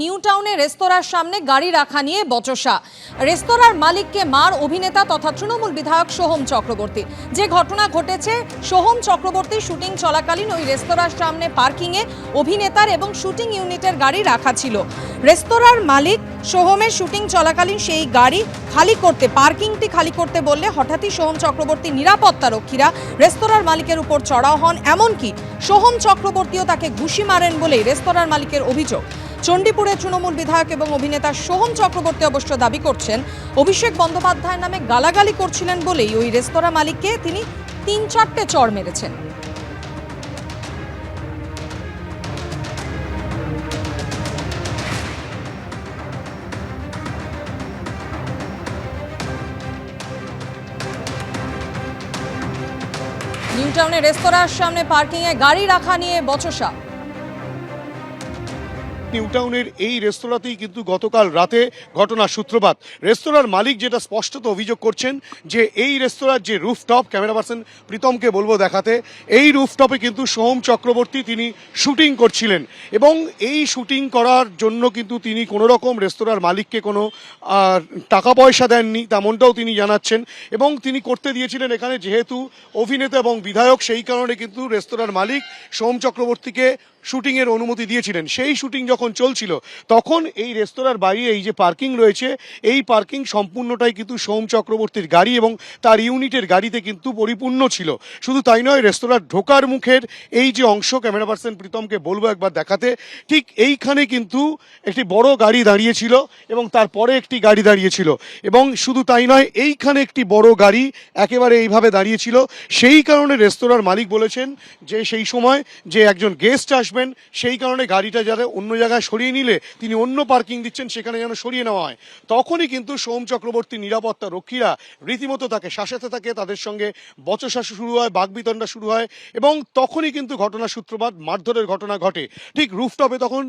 New টাউনে রেস্তোরাঁর সামনে গাড়ি রাখা নিয়ে বচসা। রেস্তোরাঁর মালিককে মার অভিনেতা তথা তৃণমূল বিধায়ক সোহম চক্রবর্তী। যে ঘটনা ঘটেছে, সোহম চক্রবর্তী শুটিং চলাকালীন ওই রেস্তোরাঁর সামনে পার্কিংয়ে অভিনেতার এবং শুটিং ইউনিটের গাড়ি রাখা ছিল। রেস্তোরাঁর মালিক সোহমের শুটিং চলাকালীন সেই গাড়ি খালি করতে, পার্কিংটি খালি করতে বললে হঠাৎই সোহম চক্রবর্তী নিরাপত্তা রক্ষীরা রেস্তোরাঁর মালিকের উপর চড়াও হন। এমনকি সোহম চক্রবর্তীও তাকে ঘুষি মারেন বলেই রেস্তোরাঁর মালিকের অভিযোগ। চণ্ডীপুরে তৃণমূল বিধায়ক এবং অভিনেতা সোহম চক্রবর্তী অবশ্য দাবি করছেন, অভিষেক বন্দ্যোপাধ্যায়ের নামে গালাগালি করছিলেন বলেই ওই রেস্তোরাঁ মালিককে তিনি তিন চারটে চড় মেরেছেন। নিউ টাউনে রেস্তোরাঁর সামনে পার্কিংয়ে গাড়ি রাখা নিয়ে বচসা। নিউটাউনের এই রেস্তোরাঁতেই কিন্তু গতকাল রাতে ঘটনার সূত্রপাত। রেস্তোরাঁর মালিক যেটা স্পষ্টত অভিযোগ করছেন যে এই রেস্তোরাঁর যে রুফটপ, ক্যামেরা পার্সন প্রীতমকে বলব দেখাতে, এই রুফটপে কিন্তু সোহম চক্রবর্তী তিনি শুটিং করছিলেন এবং এই শুটিং করার জন্য কিন্তু তিনি কোনো রকম রেস্তোরাঁর মালিককে কোনো টাকা পয়সা দেননি তেমনটাও তিনি জানাচ্ছেন এবং তিনি করতে দিয়েছিলেন এখানে যেহেতু অভিনেতা এবং বিধায়ক সেই কারণে কিন্তু রেস্তোরাঁর মালিক সোহম চক্রবর্তীকে শুটিংয়ের অনুমতি দিয়েছিলেন। সেই শুটিং যখন চলছিল, তখন এই রেস্তোরাঁর বাইরে এই যে পার্কিং রয়েছে, এই পার্কিং সম্পূর্ণটাই কিন্তু সোম চক্রবর্তীর গাড়ি এবং তার ইউনিটের গাড়িতে কিন্তু পরিপূর্ণ ছিল। শুধু তাই নয়, রেস্তোরাঁর ঢোকার মুখের এই যে অংশ ক্যামেরা পার্সন প্রীতমকে বলব একবার দেখাতে, ঠিক এইখানে কিন্তু একটি বড় গাড়ি দাঁড়িয়েছিল এবং তারপরে একটি গাড়ি দাঁড়িয়েছিল। এবং শুধু তাই নয়, এইখানে একটি বড় গাড়ি একেবারে এইভাবে দাঁড়িয়েছিল। সেই কারণে রেস্তোরাঁর মালিক বলেছেন যে সেই সময় যে একজন গেস্ট আসবেন সেই কারণে গাড়িটা যাতে অন্য জায়গায় সরিয়ে নিলে তিনি অন্য পার্কিং দিচ্ছেন, সেখানে যেন সরিয়ে নেওয়া হয়। তখনই কিন্তু সোম চক্রবর্তী নিরাপত্তা রক্ষীরা রীতিমতো তাকে শাসাতে থাকে, তাদের সঙ্গে বচসা শুরু হয়, বাগবিতণ্ডা শুরু হয়, এবং তখনই কিন্তু ঘটনা সূত্রপাত, মারধরের ঘটনা ঘটে। ঠিক রুফটপে তখন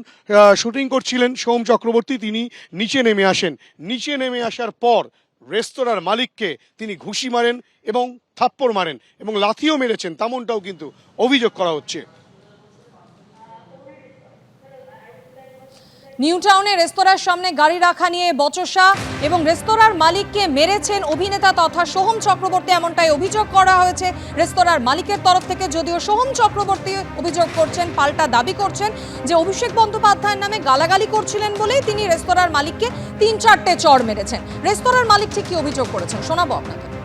শুটিং করছিলেন সোম চক্রবর্তী, তিনি নিচে নেমে আসেন। নিচে নেমে আসার পর রেস্তোরাঁর মালিককে তিনি ঘুষি মারেন এবং থাপ্পড় মারেন এবং লাথিও মেরেছেন, তেমনটাও কিন্তু অভিযোগ করা হচ্ছে। নিউ টাউনে রেস্তোরাঁর সামনে গাড়ি রাখা নিয়ে বচসা এবং রেস্তোরাঁর মালিককে মেরেছেন অভিনেতা তথা সোহম চক্রবর্তী, এমনটাই অভিযোগ করা হয়েছে। রেস্তোরাঁর মালিকের তরফ থেকে যদিও সোহম চক্রবর্তী অভিযোগ করছেন, পাল্টা দাবি করছেন যে অভিষেক বন্দ্যোপাধ্যায়ের নামে গালাগালি করছিলেন বলেই তিনি রেস্তোরাঁর মালিককে তিন চারটে চড় মেরেছেন। রেস্তোরাঁর মালিক ঠিক কি অভিযোগ করেছেন। শোনাবো আপনাকে।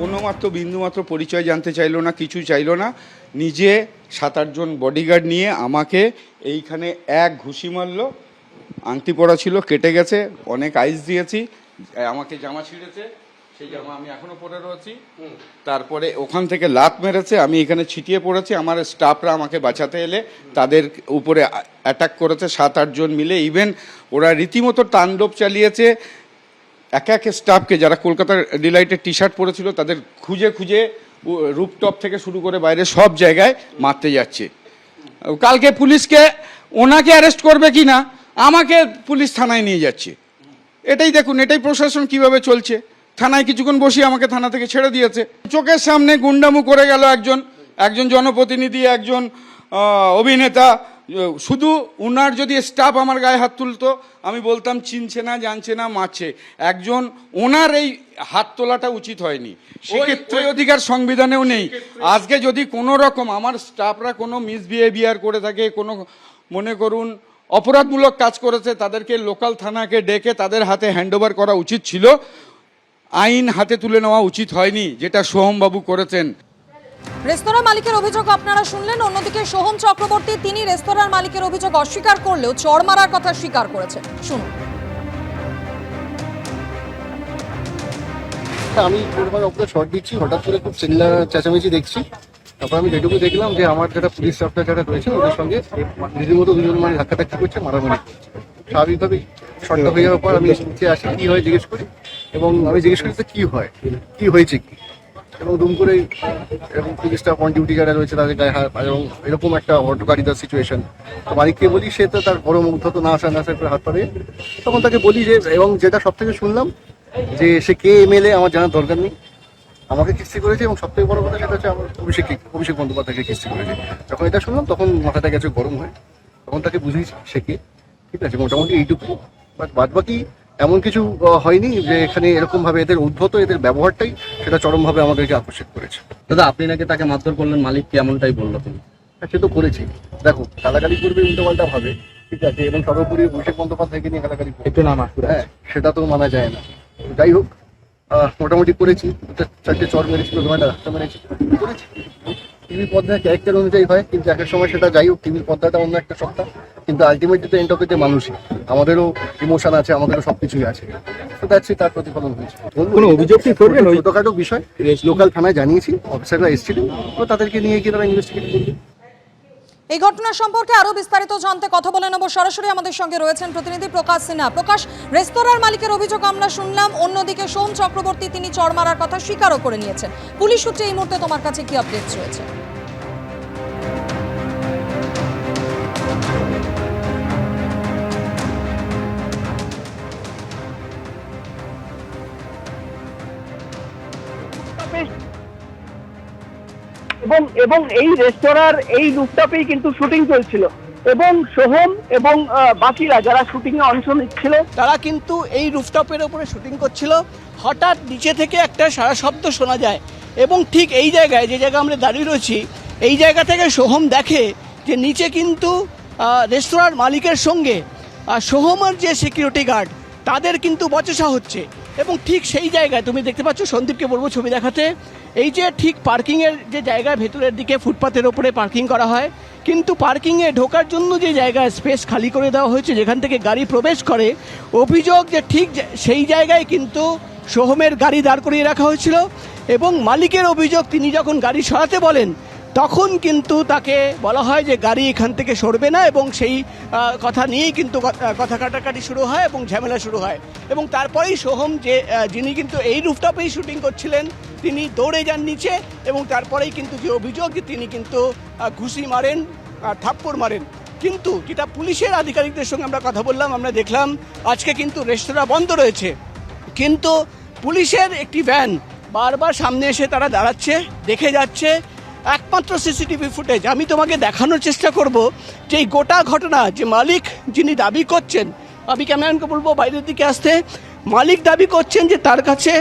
কোনো মাত্র বিন্দুমাত্র পরিচয় জানতে চাইলো না কিছু চাইলো না। নিজে সাত আটজন বডিগার্ড নিয়ে আমাকে এইখানে এক ঘুষি মারলো। আংটি পরা ছিল কেটে গেছে অনেক আইস দিয়েছি আমাকে জামা ছিঁড়েছে সেই জামা আমি এখনও পরে রয়েছি। তারপরে ওখান থেকে লাত মেরেছে আমি এখানে ছিটিয়ে পড়েছি আমার স্টাফরা আমাকে বাঁচাতে এলে তাদের উপরে অ্যাটাক করেছে সাত আটজন মিলে ইভেন ওরা রীতিমতো তাণ্ডব চালিয়েছে এক এক স্টাফকে যারা কলকাতার ডিলাইটের টি শার্ট পরেছিল, তাদের খুঁজে খুঁজে রুপটপ থেকে শুরু করে বাইরে সব জায়গায় মারতে যাচ্ছে। কালকে পুলিশকে, ওনাকে অ্যারেস্ট করবে কি না, আমাকে পুলিশ থানায় নিয়ে যাচ্ছে। এটাই দেখুন, এটাই প্রশাসন কীভাবে চলছে। থানায় কিছুক্ষণ বসিয়ে আমাকে থানা থেকে ছেড়ে দিয়েছে। চোখের সামনে গুন্ডামু করে গেল একজন একজন জনপ্রতিনিধি, একজন অভিনেতা শুধু উনার যদি স্টাফ আমার গায়ে হাত তুলতো আমি বলতাম চিনছে না জানছে না মারছে। একজন ওনার এই হাত তোলাটা উচিত হয়নি। সেক্ষেত্রে অধিকার সংবিধানেও নেই। আজকে যদি কোনো রকম আমার স্টাফরা কোনো মিসবিহেভিয়ার করে থাকে কোনো মনে করুন অপরাধমূলক কাজ করেছে তাদেরকে লোকাল থানাকে ডেকে তাদের হাতে হ্যান্ডওভার করা উচিত ছিল। আইন হাতে তুলে নেওয়া উচিত হয়নি যেটা সোহমবাবু করেছেন। রেস্তোরাঁ মালিকের অভিযোগ আপনারা শুনলেন, অন্যদিকে সোহম চক্রবর্তী, তিনি রেস্তোরাঁর মালিকের অভিযোগ অস্বীকার করলেও চড় মারার কথা স্বীকার করেছে শুনুন। আমি ওপরে শর্ট দিচ্ছি, হঠাৎ করে খুব চিল্লা চেঁচামেচি দেখছি। তারপর আমি যেটুকু দেখলাম যে আমার যারা পুলিশ স্টাফটা যারা রয়েছে, ওদের সঙ্গে রীতিমতো দুজন মানে ধাক্কাধাক্কি করছে, মারামারি। স্বাভাবিকভাবেই শর্টটা হয়ে যাওয়ার পর আমি নিচে আসি, কি হয় জিজ্ঞেস করি, এবং আমি জিজ্ঞেস করি যে কি হয়, কি হয়েছে কি? এবং দুম করে এরকম পুলিশ স্টাফ অন ডিউটি যারা রয়েছে তাদের গায়ে হাত, এবং এরকম একটা অটোকারিতার সিচুয়েশন তো মালিককে বলি, সে তো তার বড় মুগ্ধ তো না আসা না আসা করে হাত পারে তখন তাকে বলি যে, এবং যেটা সব থেকে শুনলাম, যে সে কে এমএলএ আমার জানার দরকার নেই। আমাকে কিস্তি করেছে এবং সব থেকে বড় কথা সেটা হচ্ছে আমার অভিষেক অভিষেক বন্দ্যোপাধ্যায়কে কিস্তি করেছে। যখন এটা শুনলাম, তখন মাথাটা গেছে গরম হয়। তখন তাকে বুঝিয়েছি, সে কে? ঠিক আছে, মোটামুটি এইটুকু বাট বাদ বাকি এমন কিছু হয়নি যে এখানে এরকম ভাবে এদের উদ্ভূত এদের ব্যবহারটাই সেটা চরমভাবে আমাদেরকে আকর্ষিত করেছে। দাদা আপনি নাকি তাকে মারধর করলেন মালিককে এমনটাই বলল তিনি হ্যাঁ, সে তো করেছি। দেখো গালাগালি করবে উল্টো পাল্টা ভাবে ঠিক আছে এবং সর্বোপরি অভিষেক বন্দ্যোপাধ্যায়কে নিয়ে গালাগালি করবে। একটু নাম হ্যাঁ সেটা তো মানা যায় না। যাই হোক আহ, মোটামুটি করেছি। চারটে চর মেরেছিল দোকানটা রাস্তা মেরেছি। করেছি। টিভি পর্দা ক্যারেক্টার অনুযায়ী হয় কিন্তু এক এক সময় সেটা যাই হোক টিভির পর্দাটা অন্য একটা সত্তা কিন্তু আলটিমেটলি তো এন্ড অফ মানুষই। আমাদেরও ইমোশন আছে আমাদেরও সবকিছুই আছে। তো দ্যাটস তার প্রতিফলন হয়েছে। কোনো অভিযোগ কি করবেন ওই- ছোটখাটো বিষয় লোকাল থানায় জানিয়েছি অফিসাররা এসেছিলেন তো তাদেরকে নিয়ে গিয়ে তারা ইনভেস্টিগেট করবে এই ঘটনা সম্পর্কে আরও বিস্তারিত জানতে কথা বলে নেব। সরাসরি আমাদের সঙ্গে রয়েছেন প্রতিনিধি প্রকাশ সিনহা। প্রকাশ রেস্তোরাঁর মালিকের অভিযোগ আমরা শুনলাম অন্যদিকে সোম চক্রবর্তী তিনি চড় মারার কথা স্বীকারও করে নিয়েছেন। পুলিশ সূত্রে এই মুহূর্তে তোমার কাছে কি আপডেটস রয়েছে? এবং এবং এই রেস্তোরাঁর এই রুফটপেই কিন্তু শুটিং চলছিল। এবং সোহম এবং বাকিরা যারা শুটিং এ অংশ নিচ্ছিল, তারা কিন্তু এই রুফটপের ওপরে শুটিং করছিল। হঠাৎ নিচে থেকে একটা সারা শব্দ শোনা যায় এবং ঠিক এই জায়গায়, যে জায়গায় আমরা দাঁড়িয়ে রয়েছি, এই জায়গা থেকে সোহম দেখে যে নিচে কিন্তু রেস্তোরাঁর মালিকের সঙ্গে সোহমের যে সিকিউরিটি গার্ড তাদের কিন্তু বচসা হচ্ছে। এবং ঠিক সেই জায়গায় তুমি দেখতে পাচ্ছ, সন্দীপকে বলব ছবি দেখাতে, এই যে ঠিক পার্কিংয়ের যে জায়গায় ভেতরের দিকে ফুটপাতের ওপরে পার্কিং করা হয়, কিন্তু পার্কিংয়ে ঢোকার জন্য যে জায়গায় স্পেস খালি করে দেওয়া হয়েছে, যেখান থেকে গাড়ি প্রবেশ করে, অভিযোগ যে ঠিক সেই জায়গায় কিন্তু সোহমের গাড়ি দাঁড় করিয়ে রাখা হয়েছিল এবং মালিকের অভিযোগ তিনি যখন গাড়ি সরাতে বলেন তখন কিন্তু তাকে বলা হয় যে গাড়ি এখান থেকে সরবে না এবং সেই কথা নিয়েই কিন্তু কথা কাটাকাটি শুরু হয় এবং ঝামেলা শুরু হয়। এবং তারপরেই সোহম যে যিনি কিন্তু এই রুফটপেই শুটিং করছিলেন, তিনি দৌড়ে যান নিচে এবং তারপরেই কিন্তু যে অভিযোগ তিনি কিন্তু ঘুষি মারেন থাপ্পড় মারেন। কিন্তু যেটা পুলিশের আধিকারিকদের সঙ্গে আমরা কথা বললাম, আমরা দেখলাম আজকে কিন্তু রেস্তোরাঁ বন্ধ রয়েছে। কিন্তু পুলিশের একটি ভ্যান বারবার সামনে এসে তারা দাঁড়াচ্ছে, দেখে যাচ্ছে একমাত্র সিসিটিভি ফুটেজ। আমি তোমাকে দেখানোর চেষ্টা করব যে এই গোটা ঘটনা যে মালিক যিনি দাবি করছেন, আমি ক্যামেরাম্যানকে বলব বাইরের দিকে আসতে, মালিক দাবি করছেন যে তার কাছে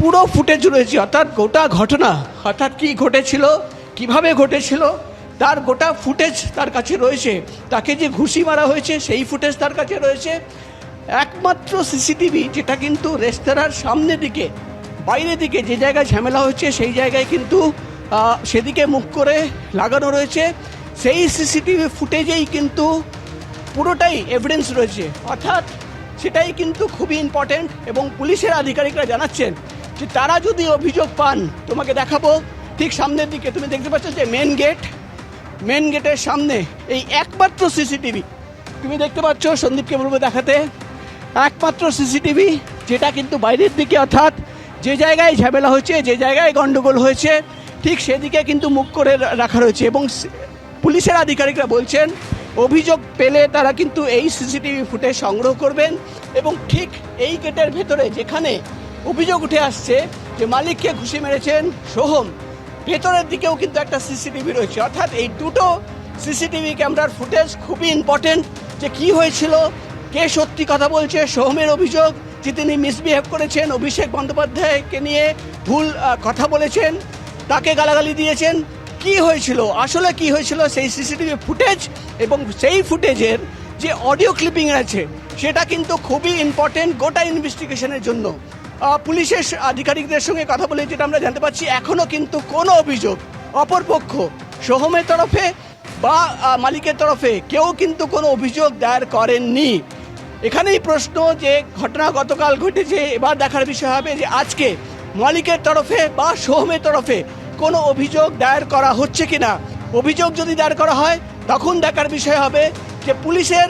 পুরো ফুটেজ রয়েছে, অর্থাৎ গোটা ঘটনা অর্থাৎ কি ঘটেছিল, কীভাবে ঘটেছিল, তার গোটা ফুটেজ তার কাছে রয়েছে। তাকে যে ঘুষি মারা হয়েছে, সেই ফুটেজ তার কাছে রয়েছে। একমাত্র সিসিটিভি, যেটা কিন্তু রেস্তোরাঁর সামনের দিকে, বাইরের দিকে যে জায়গায় ঝামেলা হচ্ছে সেই জায়গায় কিন্তু সেদিকে মুখ করে লাগানো রয়েছে। সেই সিসিটিভি ফুটেজেই কিন্তু পুরোটাই এভিডেন্স রয়েছে। অর্থাৎ সেটাই কিন্তু খুবই ইম্পর্টেন্ট এবং পুলিশের আধিকারিকরা জানাচ্ছেন যে তারা যদি অভিযোগ পান, তোমাকে দেখাবো। ঠিক সামনের দিকে তুমি দেখতে পাচ্ছ যে মেন গেট মেন গেটের সামনে এই একমাত্র সিসিটিভি। তুমি দেখতে পাচ্ছ সন্দীপকে বলব দেখাতে। একমাত্র সিসিটিভি, যেটা কিন্তু বাইরের দিকে, অর্থাৎ যে জায়গায় ঝামেলা হয়েছে, যে জায়গায় গণ্ডগোল হয়েছে ঠিক সেদিকে কিন্তু মুখ করে রাখা রয়েছে এবং পুলিশের আধিকারিকরা বলছেন, অভিযোগ পেলে তারা কিন্তু এই সিসিটিভি ফুটেজ সংগ্রহ করবেন এবং ঠিক এই গেটের ভেতরে যেখানে অভিযোগ উঠে আসছে যে মালিককে ঘুষি মেরেছেন সোহম, ভেতরের দিকেও কিন্তু একটা সিসিটিভি রয়েছে। অর্থাৎ এই দুটো সিসিটিভি ক্যামেরার ফুটেজ খুবই ইম্পর্টেন্ট যে কি হয়েছিল, কে সত্যি কথা বলছে, সোহমের অভিযোগ, যে তিনি মিসবিহেভ করেছেন, অভিষেক বন্দ্যোপাধ্যায়কে নিয়ে ভুল কথা বলেছেন। তাকে গালাগালি দিয়েছেন। কি হয়েছিল? আসলে কি হয়েছিল? সেই সিসিটিভি ফুটেজ এবং সেই ফুটেজের যে অডিও ক্লিপিং আছে, সেটা কিন্তু খুবই ইম্পর্টেন্ট গোটা ইনভেস্টিগেশনের জন্য। পুলিশের আধিকারিকদের সঙ্গে কথা বলে যেটা আমরা জানতে পারছি এখনও কিন্তু কোনো অভিযোগ অপরপক্ষ সোহমের তরফে বা মালিকের তরফে কেউ কিন্তু কোনো অভিযোগ দায়ের করেননি। এখানেই প্রশ্ন যে ঘটনা গতকাল ঘটেছে, এবার দেখার বিষয় হবে যে আজকে মালিকের তরফে বা সোহমের তরফে কোনো অভিযোগ দায়ের করা হচ্ছে কিনা? অভিযোগ যদি দায়ের করা হয়, তখন দেখার বিষয় হবে যে পুলিশের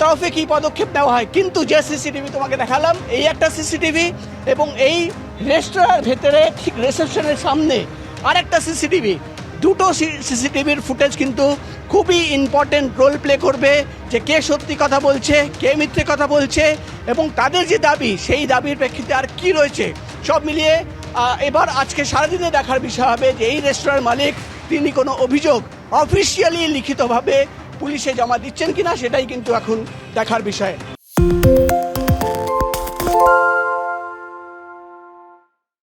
তরফে কি পদক্ষেপ নেওয়া হয়। কিন্তু যে সিসিটিভি তোমাকে দেখালাম, এই একটা সিসিটিভি এবং এই রেস্টুরেন্টের ভেতরে ঠিক রিসেপশনের সামনে আরেকটা সিসিটিভি। দুটো সিসিটিভির ফুটেজ কিন্তু খুবই ইম্পর্টেন্ট রোল প্লে করবে যে কে সত্যি কথা বলছে, কে মিথ্যে কথা বলছে এবং তাদের যে দাবি, সেই দাবির প্রেক্ষিতে আর কি রয়েছে সব মিলিয়ে এবার আজকে সারাদিনে দেখার বিষয় হবে যে এই রেস্তোরাঁর মালিক, তিনি কোনো অভিযোগ অফিসিয়ালি লিখিতভাবে পুলিশে জমা দিচ্ছেন কিনা সেটাই কিন্তু এখন দেখার বিষয়।